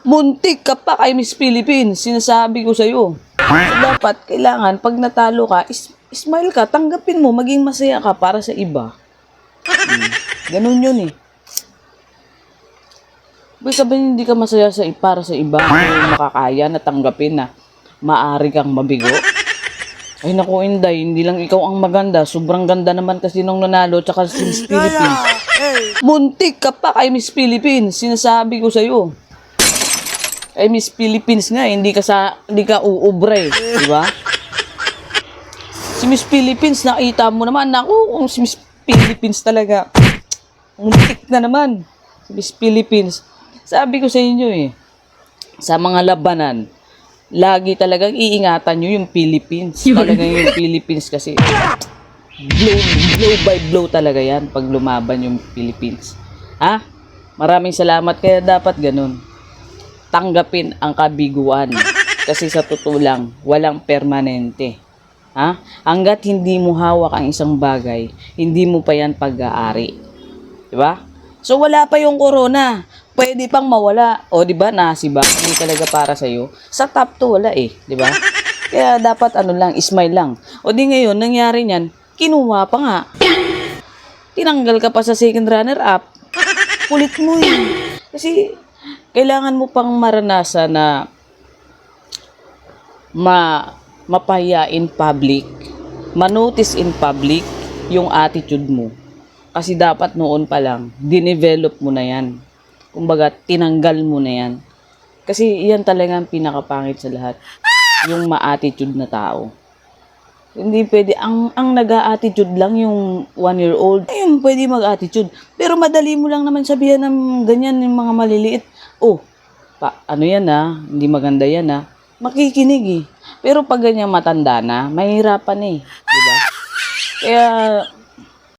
Muntik ka pa kay Miss Philippines, sinasabi ko sa'yo. So, dapat, kailangan, pag natalo ka, is- smile ka, tanggapin mo, maging masaya ka para sa iba. Hmm. Ganun yun eh. Ibig sabihin, hindi ka masaya sa, para sa iba, hindi makakaya na tanggapin na maari kang mabigo. Ay naku, Inday, hindi lang ikaw ang maganda. Sobrang ganda naman kasi nung nanalo, tsaka si Miss Philippines. Muntik ka pa kay Miss Philippines, sinasabi ko sa'yo. Ay Miss Philippines nga, hindi ka sa hindi ka uubra eh, di ba? Si Miss Philippines, nakita mo naman, naku, kung si Miss Philippines talaga. Muntik na naman. Si Miss Philippines. Sabi ko sa inyo eh, sa mga labanan, lagi talagang iingatan nyo yung Philippines. Talagang yung Philippines kasi blow, blow by blow talaga yan pag lumaban yung Philippines. Ha? Maraming salamat kaya dapat ganun. Tanggapin ang kabiguan. Kasi sa totoo lang, walang permanente. Ha? Hanggat hindi mo hawak ang isang bagay, hindi mo pa yan pag-aari. Di ba? So wala pa yung corona. Pwede pang mawala. O di ba ba? Hindi talaga para sa Sa top 2 wala eh, di ba? Kaya dapat ano lang, smile lang. O di ngayon nangyari niyan, kinuha pa nga. Tinanggal ka pa sa second runner up. Kulit mo eh. Kasi kailangan mo pang maranasan na ma mapaya in public, manotice in public yung attitude mo. Kasi dapat noon pa lang, dinevelop mo na yan. Kumbaga, tinanggal mo na yan. Kasi yan talaga ang pinakapangit sa lahat. Yung ma-attitude na tao. Hindi pwede. Ang, ang nag-attitude lang yung one-year-old. Ayun, pwede mag-attitude. Pero madali mo lang naman sabihan ng ganyan yung mga maliliit. Oh, pa, ano yan ah, hindi maganda yan ah. Makikinig eh. Pero pag ganyan matanda na, mahirapan eh. Di ba? Kaya